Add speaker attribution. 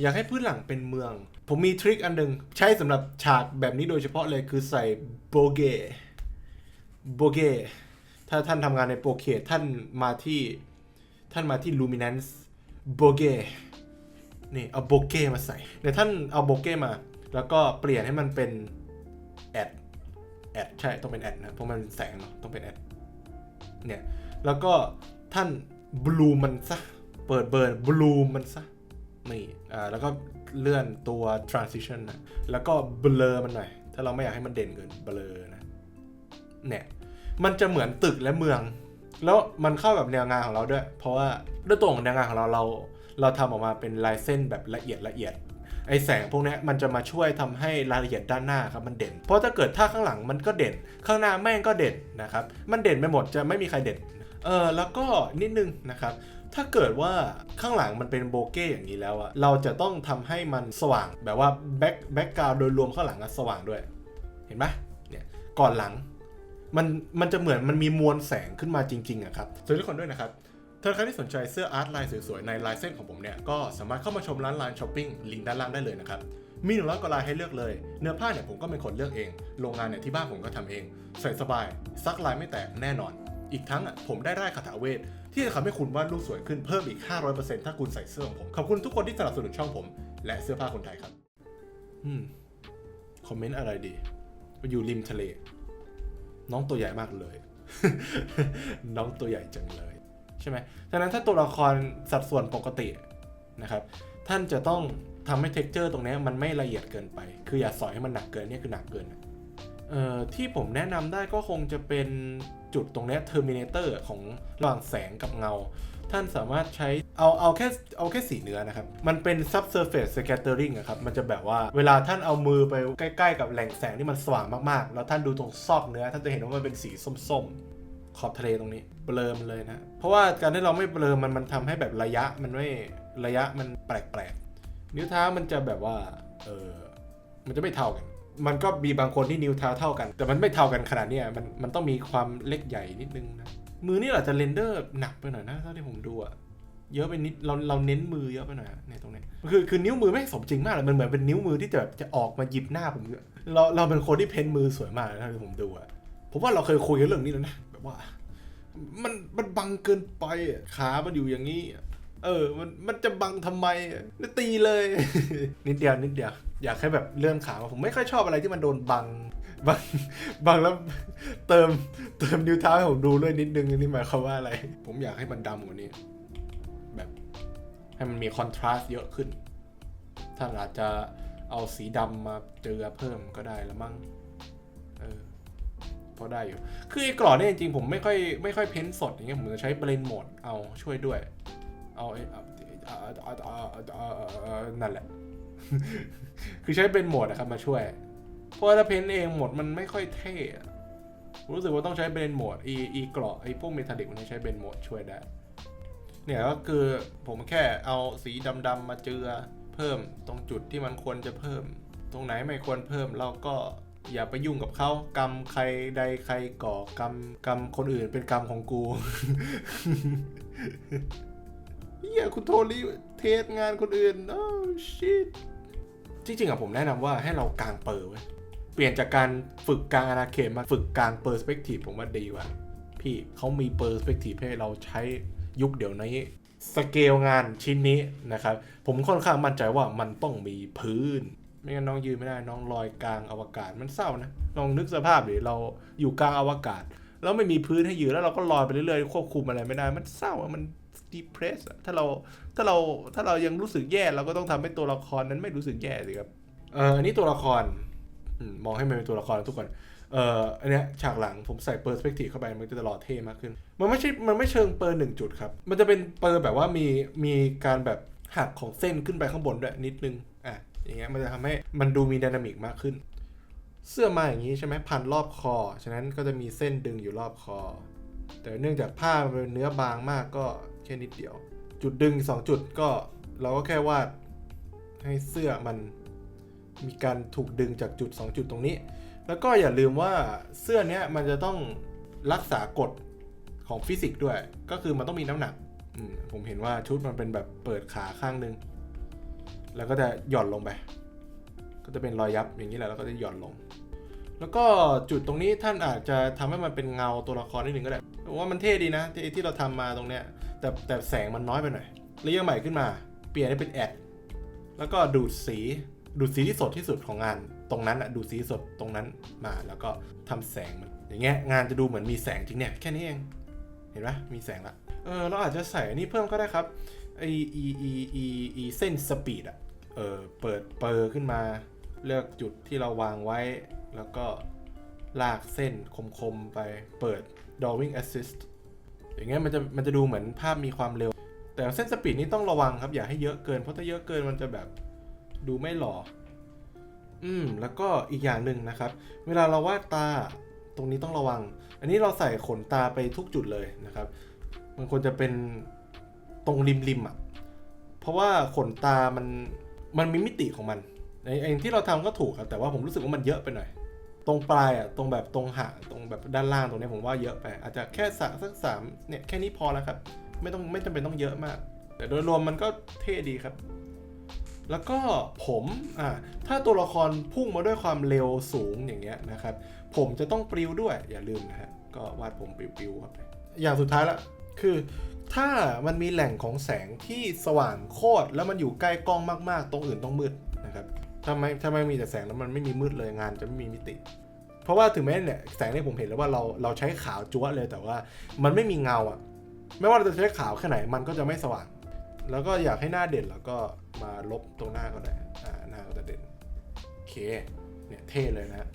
Speaker 1: อยากให้พื้นหลังเป็นเมือง ผมมีทริคอันหนึ่งใช้สำหรับฉากแบบนี้โดยเฉพาะเลยคือใส่โบเกโบเกถ้าท่านทำงานในโปรเคทท่านมาที่ท่านมาที่ Luminance โบเกนี่เอาโบเกมาใส่เดี๋ยวท่านเอาโบเกมา แล้วก็เปลี่ยนให้มันเป็นแอดแอดใช่ต้องเป็นแอดนะเพราะมันเป็นแสงเนาะต้องเป็นแอดเนี่ยแล้วก็ท่านบลูมันซะเปิดเบิร์นบลูมันซะ นี่อ่าแล้วก็เลื่อนตัว transition นะแล้วก็เบลอมันหน่อย ถ้าเราไม่อยากให้มันเด่นเกินเบลอนะเนี่ยมันจะเหมือนตึกและเมือง แล้วมันเข้ากับแนวงานของเราด้วย เพราะว่าด้วยตัวของแนวงานของเราเรา เราทำออกมาเป็นลายเส้นแบบละเอียดละเอียดไอแสงพวกนี้มันจะมาช่วยทำให้รายละเอียดด้านหน้าครับมันเด่น เพราะถ้าเกิดถ้าข้างหลังมันก็เด่น ข้างหน้าแม่งก็เด่นนะครับ มันเด่นไปหมดจะไม่มีใครเด่น เออแล้วก็นิดนึงนะครับ ถ้าเกิดว่าข้างหลังมันเป็นโบเก้อย่างนี้แล้วอะเราจะต้องทำให้มันสว่างแบบว่าแบ็คแบ็กกราวโดยรวมข้างหลังอะสว่างด้วย เห็นไหมเนี่ยก่อนหลังมันมันจะเหมือนมันมีมวลแสงขึ้นมาจริงๆอะครับสวัสดีทุกคนด้วยนะครับถ้าใครที่สนใจเสื้ออาร์ตลายสวยๆในลายเส้นของผมเนี่ย ก็สามารถเข้ามาชมร้านไลน์ช้อปปิ้งลิงก์ด้านล่างได้เลยนะครับ มีหนึ่งร้อยกว่าลายให้เลือกเลย เนื้อผ้าเนี่ยผมก็เป็นคนเลือกเอง โรงงานเนี่ยที่บ้านผมก็ทำเอง ใส่สบาย ซักลายไม่แตกแน่นอน อีกทั้งอะผมได้ไร่คาถาเวท ที่จะทำให้คุณวาดรูปสวยขึ้นเพิ่มอีก 500%ถ้าคุณใส่เสื้อของผม ขอบคุณทุกคนที่สนับสนุนช่องผม และเสื้อผ้าคนไทยครับ อืม คอมเมนต์อะไรดีอยู่ริมทะเล น้องตัวใหญ่มากเลย น้องตัวใหญ่จังเลย ใช่ไหมดังนั้นถ้าตัวละครสัดส่วนปกตินะครับ ท่านจะต้องทำให้เท็กเจอร์ตรงนี้มันไม่ละเอียดเกินไป คืออย่าสอยให้มันหนักเกินนี่คือหนักเกิน เอ่อที่ผมแนะนำได้ก็คงจะเป็น จุดตรงนี้เทอร์มินเตอร์ของระหว่างแสงกับเงา ท่านสามารถใช้เอาเอาแค่เอาแค่สีเนื้อนะครับ มันเป็น subsurface scattering ครับ มันจะแบบว่าเวลาท่านเอามือไปใกล้ๆ กับแหล่งแสงที่มันสว่างมากๆ แล้วท่านดูตรงซอกเนื้อ ท่านจะเห็นว่ามันเป็นสีส้มๆ ขอบทะเลตรงนี้ เบลอมเลยนะ เพราะว่าการที่เราไม่เบลอมันมันทำให้แบบระยะมันไม่ระยะมันแปลกๆ นิ้วเท้ามันจะแบบว่าเออมันจะไม่เท่ากัน มันก็มีบางคนที่นิ้วเท้าเท่ากัน แต่มันไม่เท่ากันขนาดเนี้ยมันมันต้องมีความเล็กใหญ่นิดนึงนะ มือนี่อาจจะเรนเดอร์หนักไปหน่อยนะเท่าที่ผมดูอะเยอะไปนิดเราเราเน้นมือเยอะไปหน่อยในตรงนี้คือคือนิ้วมือไม่สมจริงมากเลยมันเหมือนเป็นนิ้วมือที่จะแบบจะออกมาหยิบหน้าผมอเราเราเป็นคนที่เพ้นมือสวยมากนะที่ผมดูอะผมว่าเราเคยคุยกันเรื่องนี้แล้วนะแบบว่า มันมันบังเกินไปขามันอยู่อย่างนี้ เออ มันมันจะบังทำไมตีเลย นิดเดียวนิดเดียว อยากให้แบบเลื่อนขามาผมไม่ค่อยชอบอะไรที่มันโดนบังบังบังแล้วเติมเติมนิ้วเท้าให้ผมดูด้วยนิดนึงนี่หมายความว่าอะไร ผมอยากให้มันดำกว่านี้ แบบให้มันมีคอนทราสต์เยอะขึ้น ท่านอาจจะเอาสีดำมาเจือเพิ่มก็ได้ละมั้งเออพอได้อยู่ คือไอ้กรอบเนี่ยจริงๆผมไม่ค่อยไม่ค่อยเพ้นสดอย่างเงี้ยผมจะใช้เบรนโหมดเอาช่วยด้วย เอาไอ้เอาเอาเอาเอาเอาเอานั่นแหละ คือใช้เบรนโหมดนะครับมาช่วย เพราะถ้าเพ้นเองหมดมันไม่ค่อยเท่ผมรู้สึกว่าต้องใช้เบนโหมดอีอีเกราะไอพวกเมทัลลิกมันใช้เบนโหมดช่วยได้ เนี่ยก็คือผมแค่เอาสีดำๆมาเจือเพิ่มตรงจุดที่มันควรจะเพิ่ม ตรงไหนไม่ควรเพิ่มเราก็อย่าไปยุ่งกับเขากรรมใครใดใครก่อกรรมกรรมคนอื่นเป็นกรรมของกูเฮียคุณโทรีเทสงานคนอื่น โอ้ชิต จริงๆอะผมแนะนำว่าให้เรากางเปอร์ไว้เปลี่ยนจากการฝึกกางอาณาเขตมาฝึกกางเปอร์สเปกทีฟผมว่าดีกว่า พี่เขามีเปอร์สเปกทีฟให้เราใช้ยุคเดี๋ยวนี้สเกลงานชิ้นนี้นะครับ ผมค่อนข้างมั่นใจว่ามันต้องมีพื้น ไม่งั้นน้องยืนไม่ได้น้องลอยกลางอวกาศมันเศร้านะลองนึกสภาพดิเราอยู่กลางอวกาศ แล้วไม่มีพื้นให้ยืนแล้วเราก็ลอยไปเรื่อยๆควบคุมอะไรไม่ได้มันเศร้ามัน depress อะถ้าเราถ้าเราถ้าเรายังรู้สึกแย่เราก็ต้องทำให้ตัวละครนั้นไม่รู้สึกแย่สิครับเอออันนี้ตัวละครอมองให้มันเป็นตัวละครทุกคนเอ่ออันเนี้ยฉากหลังผมใส่เปอร์สเปกทีฟเข้าไปมันจะตลอดเท่มากขึ้น มันไม่ใช่ มันไม่เชิงเปอร์หนึ่งจุดครับ มันจะเป็นเปอร์แบบว่ามีมีการแบบหักของเส้นขึ้นไปข้างบนด้วยนิดนึง อะ อย่างเงี้ยมันจะทำให้มันดูมีไดนามิกมากขึ้น เสื้อมาอย่างนี้ใช่ไหมพันรอบคอ ฉะนั้นก็จะมีเส้นดึงอยู่รอบคอ แต่เนื่องจากผ้ามันเป็นเนื้อบางมากก็ แค่นิดเดียว จุดดึงสองจุดก็เราก็แค่วาดให้เสื้อมันมีการถูกดึงจากจุดสองจุดตรงนี้ แล้วก็อย่าลืมว่าเสื้อเนี้ยมันจะต้องรักษากฎของฟิสิกส์ด้วย ก็คือมันต้องมีน้ำหนักมผมเห็นว่าชุดมันเป็นแบบเปิดขาข้างหนึ่งแล้วก็จะหย่อนลงไป ก็จะเป็นรอยยับอย่างนี้แหละ แล้วก็จะหย่อนลง แล้วก็จุดตรงนี้ท่านอาจจะทำให้มันเป็นเงาตัวละครนิดนึงก็ได้ว่ามันเท่ดีนะที่ที่เราทำมาตรงเนี้ย แต่แต่แสงมันน้อยไปหน่อยเรียงใหม่ขึ้นมา เปลี่ยนให้เป็นแอดแล้วก็ดูดสีดูดสีที่สดที่สุดของงาน ตรงนั้นอะดูดสีสดตรงนั้นมาแล้วก็ทำแสงมันอย่างเงี้ยงานจะดูเหมือนมีแสงจริงเนี่ยแค่นี้เอง เห็นปะมีแสงละเออเราอาจจะใส่นนี้เพิ่มก็ได้ครับไออีอีอีอีเส้นสปีดอะเออเปิดเปอร์ขึ้นมา เลือกจุดที่เราวางไว้ แล้วก็ลากเส้นคมๆไปเปิด drawing assist อย่างเงี้ยมันจะมันจะดูเหมือนภาพมีความเร็ว แต่เส้นสปีดนี้ต้องระวังครับอย่าให้เยอะเกินเพราะถ้าเยอะเกินมันจะแบบดูไม่หล่ออืมแล้วก็อีกอย่างหนึ่งนะครับ เวลาเราวาดตาตรงนี้ต้องระวัง อันนี้เราใส่ขนตาไปทุกจุดเลยนะครับมันควรจะเป็นตรงริมริมอะเพราะว่าขนตามันมันมีมิติของมันไอ้ไอ้ที่เราทำก็ถูกครับแต่ว่าผมรู้สึกว่ามันเยอะไปหน่อย ตรงปลายอะตรงแบบตรงหางตรงแบบด้านล่างตรงนี้ผมว่าเยอะไป อาจจะแค่สักสักสามเนี่ยแค่นี้พอแล้วครับ ไม่ต้องไม่จำเป็นต้องเยอะมาก แต่โดยรวมมันก็เท่ดีครับ แล้วก็ผมอ่าถ้าตัวละครพุ่งมาด้วยความเร็วสูงอย่างเงี้ยนะครับ ผมจะต้องปลิวด้วยอย่าลืมนะฮะก็วาดผมปลิวๆครับ อย่างสุดท้ายละคือถ้ามันมีแหล่งของแสงที่สว่างโคตรแล้วมันอยู่ใกล้กล้องมากๆ ตรงอื่นต้องมืดนะครับ ถ้าไม่ถ้าไม่มีแต่แสงแล้วมันไม่มีมืดเลยงานจะไม่มีมิติ เพราะว่าถึงแม้เนี่ยแสงที่ผมเห็นแล้วว่าเราเราใช้ขาวจ้วเลยแต่ว่ามันไม่มีเงาอะไม่ว่าเราจะใช้ขาวแค่ไหนมันก็จะไม่สว่าง แล้วก็อยากให้หน้าเด่นแล้วก็มาลบตรงหน้าก็ได้อ่าหน้าก็จะเด่นโอเคเนี่ยเท่เลยนะ